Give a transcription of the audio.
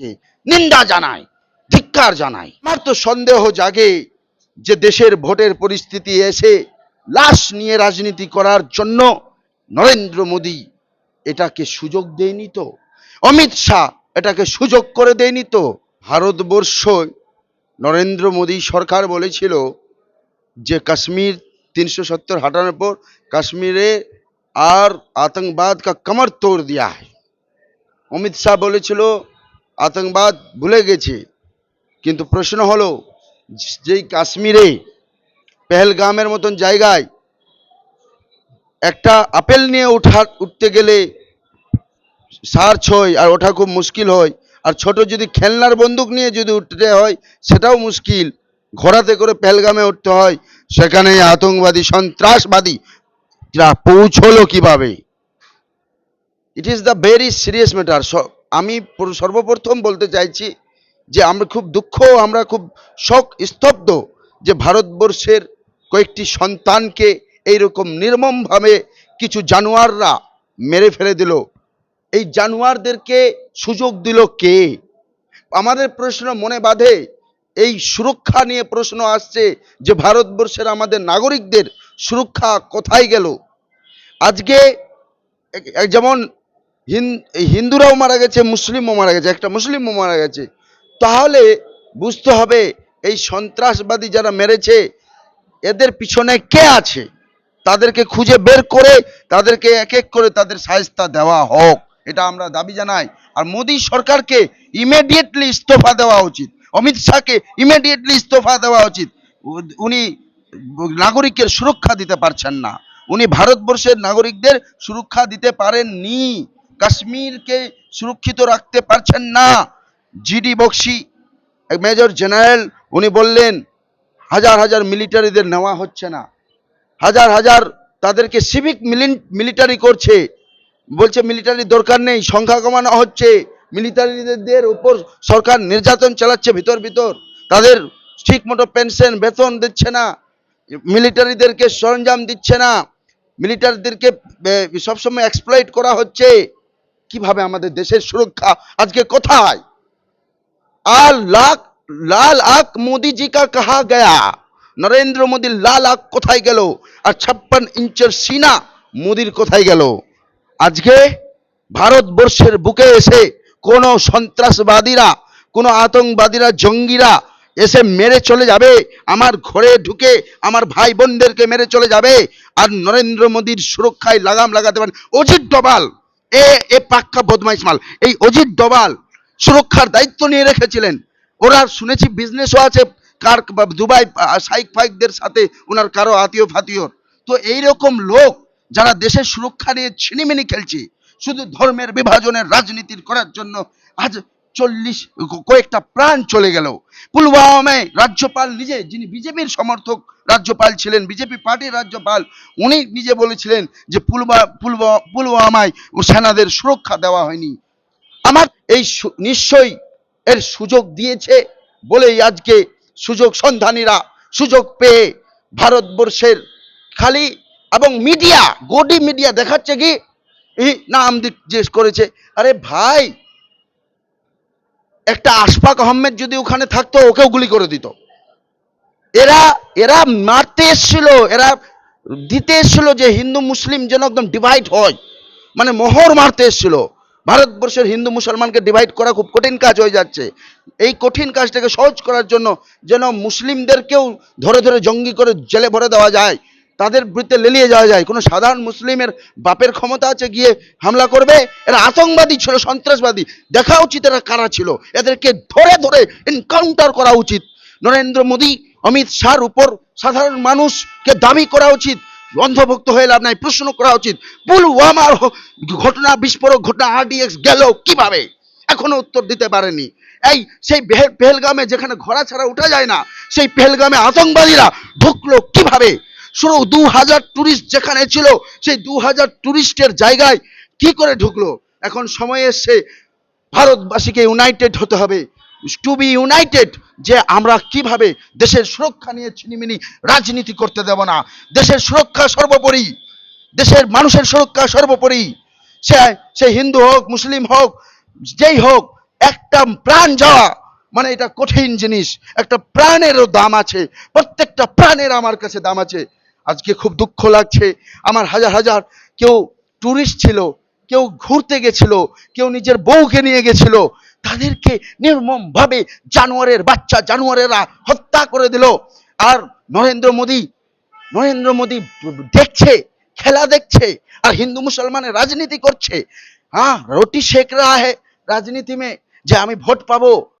কে নিন্দা জানাই ধিক্কার জানাই আমার তো সন্দেহ জাগে যে দেশের ভোটের পরিস্থিতি এসে লাশ নিয়ে রাজনীতি করার জন্য নরেন্দ্র মোদী এটাকে সুযোগ দেয়নি তো অমিত শাহ এটাকে সুযোগ করে দেয়নি তো ভারতবর্ষ নরেন্দ্র মোদী সরকার বলেছিল যে কাশ্মীর তিনশো সত্তর हटाने पर কাশ্মীরে আর আতঙ্কবাদ কা কমর তোড় দিয়া है অমিত শাহ বলেছিল আতঙ্কবাদ ভুলে গেছে। কিন্তু প্রশ্ন হলো, যেই কাশ্মীরে পেহেলগামের মতন জায়গায় একটা আপেল নিয়ে উঠা, উঠতে গেলে সার্চ হয় আর ওঠা খুব মুশকিল হয়, আর ছোট যদি খেলনার বন্দুক নিয়ে যদি উঠতে হয়, সেটাও মুশকিল। ঘোড়াতে করে পেহেলগামে উঠতে হয়, সেখানে আতঙ্কবাদী, সন্ত্রাসবাদী পৌঁছলো কীভাবে? It is the very serious matter আমি সর্বপ্রথম বলতে চাইছি যে আমরা খুব দুঃখ, আমরা খুব শোক, স্তব্ধ যে ভারতবর্ষের কয়েকটি সন্তানকে এইরকম নির্মমভাবে কিছু জানোয়াররা মেরে ফেলে দিল। এই জানোয়ারদেরকে সুযোগ দিল কে? আমাদের প্রশ্ন মনে বাঁধে, এই সুরক্ষা নিয়ে প্রশ্ন আসছে যে ভারতবর্ষের আমাদের নাগরিকদের সুরক্ষা কোথায় গেল? আজকে যেমন হিন্দুরাও মারা গেছে, মুসলিমও মারা গেছে, একটা মুসলিমও মারা গেছে। তাহলে বুঝতে হবে এই সন্ত্রাসবাদী যারা মেরেছে, এদের পিছনে কে আছে? তাদেরকে খুঁজে বের করে, তাদেরকে এক এক করে তাদের সাহায্যতা দেওয়া হোক, এটা আমরা দাবি জানাই। আর মোদী সরকারকে ইমিডিয়েটলি ইস্তফা দেওয়া উচিত। অমিত শাহকে ইমিডিয়েটলি ইস্তফা দেওয়া উচিত। উনি নাগরিকের সুরক্ষা দিতে পারছেন না। উনি ভারতবর্ষের নাগরিকদের সুরক্ষা দিতে পারেননি। কাশ্মীরকে সুরক্ষিত রাখতে পারছেন না। জিডি বক্সি, মেজর জেনারেল, উনি বললেন, হাজার হাজার মিলিটারিদের নেওয়া হচ্ছে না। হাজার হাজার তাদেরকে সিভিক মিলিটারি করছে। বলছে মিলিটারি দরকার নেই, সংখ্যা কমানো হচ্ছে। মিলিটারিদের উপর সরকার নির্যাতন চালাচ্ছে ভিতর ভিতর। তাদের ঠিক মতো পেনশন বেতন দিচ্ছে না। মিলিটারিদেরকে সরঞ্জাম দিচ্ছে না। মিলিটারিদেরকে সবসময় এক্সপ্লয়েট করা হচ্ছে। কীভাবে আমাদের দেশের সুরক্ষা? আজকে কোথায়? আর লাখ, লাল আখ মোদি জি কা কাহা গয়া? নরেন্দ্র মোদীর লাল আখ কোথায় গেল? আর ছাপ্পান ইঞ্চের সিনা মোদির কোথায় গেল? আজকে ভারতবর্ষের বুকে এসে কোন সন্ত্রাসবাদীরা, কোন আতঙ্কবাদীরা, জঙ্গিরা এসে মেরে চলে যাবে, আমার ঘরে ঢুকে আমার ভাই বোনদেরকে মেরে চলে যাবে, আর নরেন্দ্র মোদীর সুরক্ষায় লাগাম লাগাতে পারেন। অজিত ডোভাল এ এ পাক্কা বদমাইশ মাল। এই অজিত ডবাল সুরক্ষার দায়িত্ব নিয়ে রেখেছিলেন। ওরা শুনেছি বিজনেসও আছে কার দুবাই সাইক ফাইকদের সাথে, ওনার কারও আত্মীয় ফাতীয় তো এইরকম লোক যারা দেশের সুরক্ষা নিয়ে ছিনিমিনি খেলছে, শুধু ধর্মের বিভাজনের রাজনীতির করার জন্য আজ চল্লিশ কয়েকটা প্রাণ চলে গেল। পুলওয়ামায় রাজ্যপাল নিজে, যিনি বিজেপির সমর্থক, রাজ্যপাল ছিলেন, বিজেপি পার্টির রাজ্যপাল, উনি নিজে বলেছিলেন যে পুলওয়া পুলওয়া, পুলওয়ামায় সেনাদের সুরক্ষা দেওয়া হয়নি। আমার এই নিশ্চয়ই এর সুযোগ দিয়েছে বলেই আজকে সুযোগ সন্ধানীরা সুযোগ পেয়ে ভারতবর্ষের খালি এবং মিডিয়া গোডি মিডিয়া দেখাচ্ছে কি? নাম জিজ্ঞেস করেছে, আরে ভাই একটা আশফাক আহমেদ যদি ওখানে থাকতো, ওকেও গুলি করে দিত। এরা এরা মারতে এসছিল, এরা দিতে এসছিল যে হিন্দু মুসলিম যেন একদম ডিভাইড হয়। মানে মোহর মারতে এসছিল। ভারতবর্ষের হিন্দু মুসলমানকে ডিভাইড করা খুব কঠিন কাজ হয়ে যাচ্ছে। এই কঠিন কাজটাকে সহজ করার জন্য যেন মুসলিমদেরকেও ধরে ধরে জঙ্গি করে জেলে ভরে দেওয়া যায়। তাদের বিরুদ্ধে লেলিয়ে যাওয়া যায়। কোনো সাধারণ মুসলিমের বাপের ক্ষমতা আছে, গিয়ে হামলা করবে? এরা আতঙ্কবাদী ছিল, সন্ত্রাসবাদী। দেখা উচিত এরা কারা ছিল। এদেরকে ধরে ধরে এনকাউন্টার করা উচিত। নরেন্দ্র মোদী, অমিত শাহর উপর সাধারণ মানুষকে দাবি করা উচিত। অন্ধভক্ত হয়ে লাভ নাই, প্রশ্ন করা উচিত। পুলওয়ামার ঘটনা, বিস্ফোরক ঘটনা আরডিএক্স গেল কীভাবে? এখনও উত্তর দিতে পারেনি। এই সেই পেহেল- পেহেলগামে যেখানে ঘোড়া ছাড়া উঠা যায় না, সেই পেহেলগামে আতঙ্কবাদীরা ঢুকলো কীভাবে? শুরু দু হাজার টুরিস্ট যেখানে ছিল, সেই দু হাজার টুরিস্টের জায়গায় কি করে ঢুকলো? এখন সময় এসছে, ভারতবাসীকে ইউনাইটেড হতে হবে। টু বি ইউনাইটেড যে আমরা কীভাবে দেশের সুরক্ষা নিয়ে ছিনিমিনি রাজনীতি করতে দেব না। দেশের সুরক্ষা সর্বোপরি, দেশের মানুষের সুরক্ষা সর্বোপরি। সে সে হিন্দু হোক, মুসলিম হোক, যেই হোক, একটা প্রাণ যাওয়া মানে এটা কঠিন জিনিস। একটা প্রাণেরও দাম আছে, প্রত্যেকটা প্রাণের আমার কাছে দাম আছে। আজকে খুব দুঃখ লাগছে। আমার হাজার হাজার কেউ ট্যুরিস্ট ছিল, কেউ ঘুরতে গেছিল, কেউ নিজের বউকে নিয়ে গেছিল। তাদেরকে নির্মম ভাবে জানোয়ারের বাচ্চা, জানোয়ারেরা হত্যা করে দিল। আর নরেন্দ্র মোদী নরেন্দ্র মোদী দেখছে, খেলা দেখছে, আর হিন্দু মুসলমানের রাজনীতি করছে। হ্যাঁ রুটি সেক রা है রাজনীতি में যে আমি ভোট পাবো।